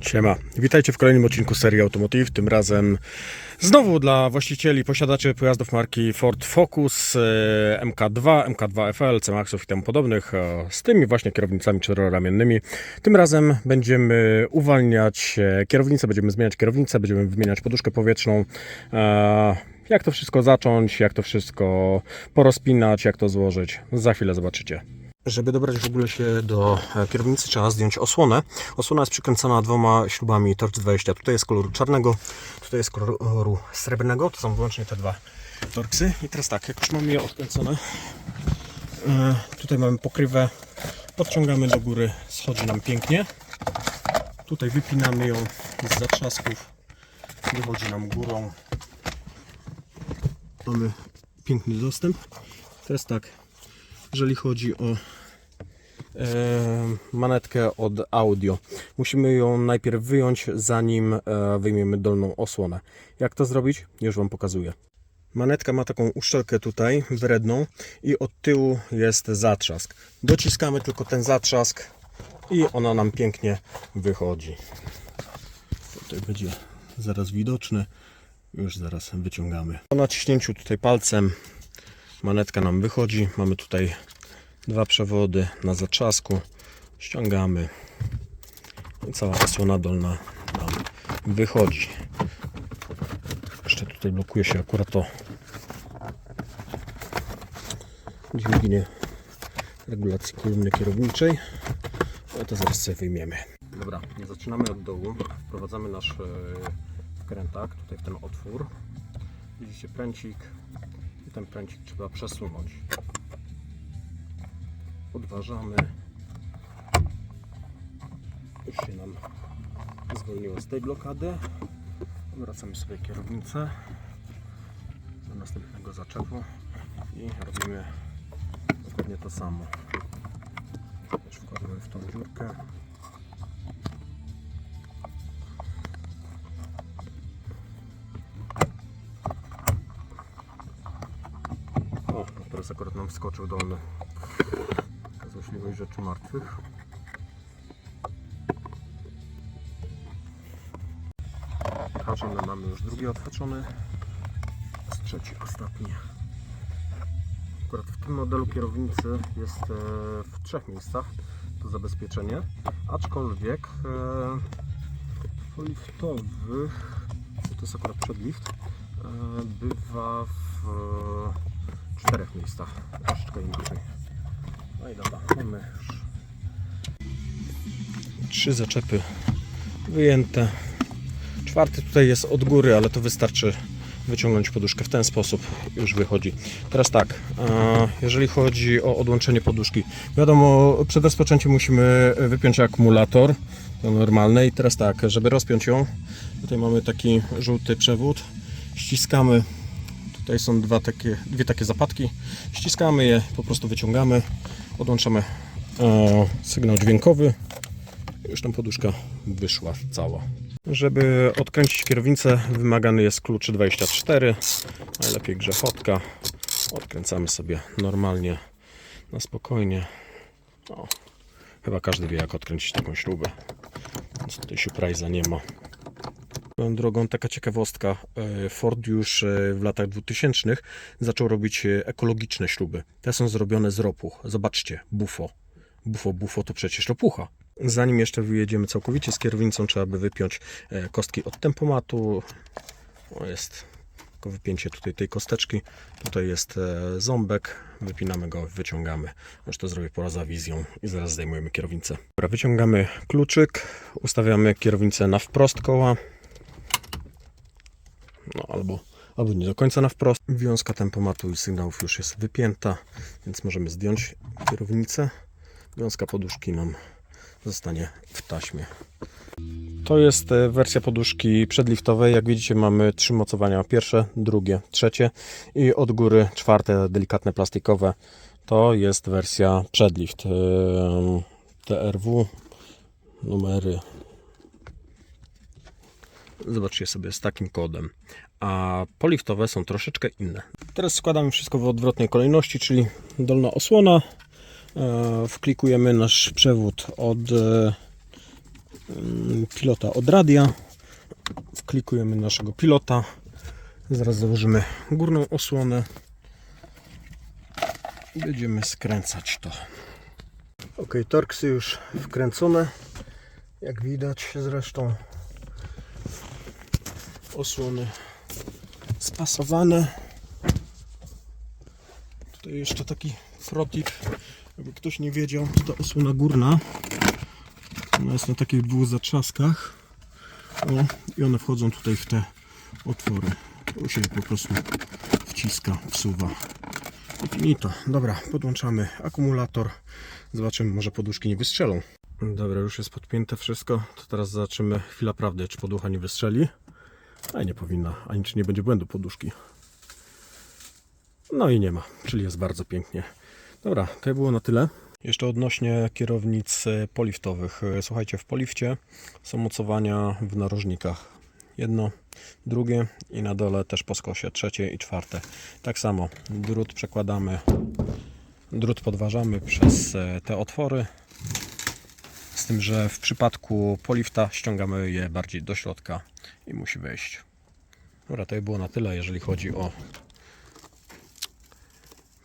Siema, witajcie w kolejnym odcinku serii Automotive, tym razem znowu dla właścicieli, posiadaczy pojazdów marki Ford Focus e, MK2, MK2 FL, C-Maxów i temu podobnych, e, z tymi właśnie kierownicami czteroramiennymi. Tym razem będziemy uwalniać e, kierownicę, będziemy zmieniać kierownicę, będziemy wymieniać poduszkę powietrzną. Jak to wszystko zacząć, jak to wszystko porozpinać, jak to złożyć, za chwilę zobaczycie. Żeby dobrać w ogóle się do e, kierownicy trzeba zdjąć osłonę. Osłona jest przykręcona dwoma śrubami Torx 20. Tutaj jest koloru czarnego, tutaj jest koloru srebrnego. To są wyłącznie te dwa torksy. I teraz tak, jak już mamy je odkręcone, e, tutaj mamy pokrywę, podciągamy do góry, schodzi nam pięknie. Tutaj wypinamy ją z zatrzasków, wychodzi nam górą. Mamy piękny dostęp. Teraz tak, jeżeli chodzi o manetkę od audio. Musimy ją najpierw wyjąć, zanim e, wyjmiemy dolną osłonę. Jak to zrobić? Już Wam pokazuję. Manetka ma taką uszczelkę tutaj, wredną i od tyłu jest zatrzask. Dociskamy tylko ten zatrzask i ona nam pięknie wychodzi. Tutaj będzie zaraz widoczny. Już zaraz wyciągamy. Po naciśnięciu tutaj palcem manetka nam wychodzi. Mamy tutaj dwa przewody na zatrzasku. Ściągamy i cała osłona dolna nam wychodzi. Jeszcze tutaj blokuje się akurat to dźwignię regulacji kolumny kierowniczej. No to zaraz sobie wyjmiemy. Dobra, zaczynamy od dołu. Wprowadzamy nasz e, wkrętak tutaj w ten otwór. Widzicie pręcik i ten pręcik trzeba przesunąć. Podważamy. Już się nam zwolniło z tej blokady. Wracamy sobie kierownicę do następnego zaczewu i robimy dokładnie to samo. Też wkładamy w tą dziurkę. O, teraz akurat nam wskoczył dolny rzeczy martwych. Haczony mamy już drugi odhaczony. Jest trzeci, ostatni. Akurat w tym modelu kierownicy jest e, w trzech miejscach to zabezpieczenie, aczkolwiek e, w liftowych, to jest akurat przedlift, e, bywa w e, czterech miejscach, troszeczkę inaczej. No i dobra, mamy trzy zaczepy wyjęte. Czwarty tutaj jest od góry, ale to wystarczy wyciągnąć poduszkę w ten sposób już wychodzi. Teraz tak, jeżeli chodzi o odłączenie poduszki, wiadomo, przed rozpoczęciem musimy wypiąć akumulator, to normalne i teraz tak, żeby rozpiąć ją, tutaj mamy taki żółty przewód, ściskamy, tutaj są dwa takie, dwie takie zapadki, ściskamy je, po prostu wyciągamy, odłączamy e, sygnał dźwiękowy, już tam poduszka wyszła cała. Żeby odkręcić kierownicę wymagany jest klucz 24, najlepiej grzechotka. Odkręcamy sobie normalnie, na spokojnie. Chyba każdy wie jak odkręcić taką śrubę, więc tutaj surprise'a nie ma. Swoją drogą taka ciekawostka, e, Ford już e, w latach 2000 zaczął robić e, ekologiczne śruby. Te są zrobione z ropuch. Zobaczcie, bufo. Bufo, bufo to przecież ropucha. Zanim jeszcze wyjedziemy całkowicie z kierownicą, trzeba by wypiąć kostki od tempomatu. O, jest tylko wypięcie tutaj tej kosteczki. Tutaj jest ząbek. Wypinamy go, wyciągamy. To zrobię poza wizją i zaraz zdejmujemy kierownicę. Dobra, wyciągamy kluczyk, ustawiamy kierownicę na wprost koła. No albo, albo nie do końca na wprost. Wiązka tempomatu i sygnałów już jest wypięta, więc możemy zdjąć kierownicę. Wiązka poduszki nam zostanie w taśmie. To jest e, wersja poduszki przedliftowej. Jak widzicie, mamy trzy mocowania: pierwsze, drugie, trzecie i od góry czwarte, delikatne plastikowe. To jest wersja przedlift. TRW, numery. Zobaczcie sobie z takim kodem. A poliftowe są troszeczkę inne. Teraz składamy wszystko w odwrotnej kolejności, czyli dolna osłona, E, wklikujemy nasz przewód od e, mm, pilota od radia. Wklikujemy naszego pilota. Zaraz założymy górną osłonę. Będziemy skręcać to. Ok, torksy już wkręcone. Jak widać zresztą osłony spasowane. Tutaj jeszcze taki protip, jakby ktoś nie wiedział, to ta osłona górna. Ona jest na takich dwóch zatrzaskach. O, I one wchodzą tutaj w te otwory. Tu się po prostu wciska, wsuwa. I finito. Dobra, podłączamy akumulator. Zobaczymy, może poduszki nie wystrzelą. Dobra, już jest podpięte wszystko. To teraz zobaczymy chwila prawdy, czy poducha nie wystrzeli. A nie powinna, ani czy nie będzie błędu poduszki. No i nie ma, czyli jest bardzo pięknie. Dobra, to było na tyle. Jeszcze odnośnie kierownic e, poliftowych. E, Słuchajcie, w polifcie są mocowania w narożnikach. Jedno, drugie i na dole też po skosie, trzecie i czwarte. Tak samo drut przekładamy, drut podważamy przez e, te otwory. Tym, że w przypadku polifta ściągamy je bardziej do środka i musi wejść. Dobra, to było na tyle, jeżeli chodzi o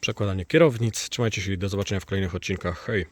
przekładanie kierownic. Trzymajcie się i do zobaczenia w kolejnych odcinkach. Hej!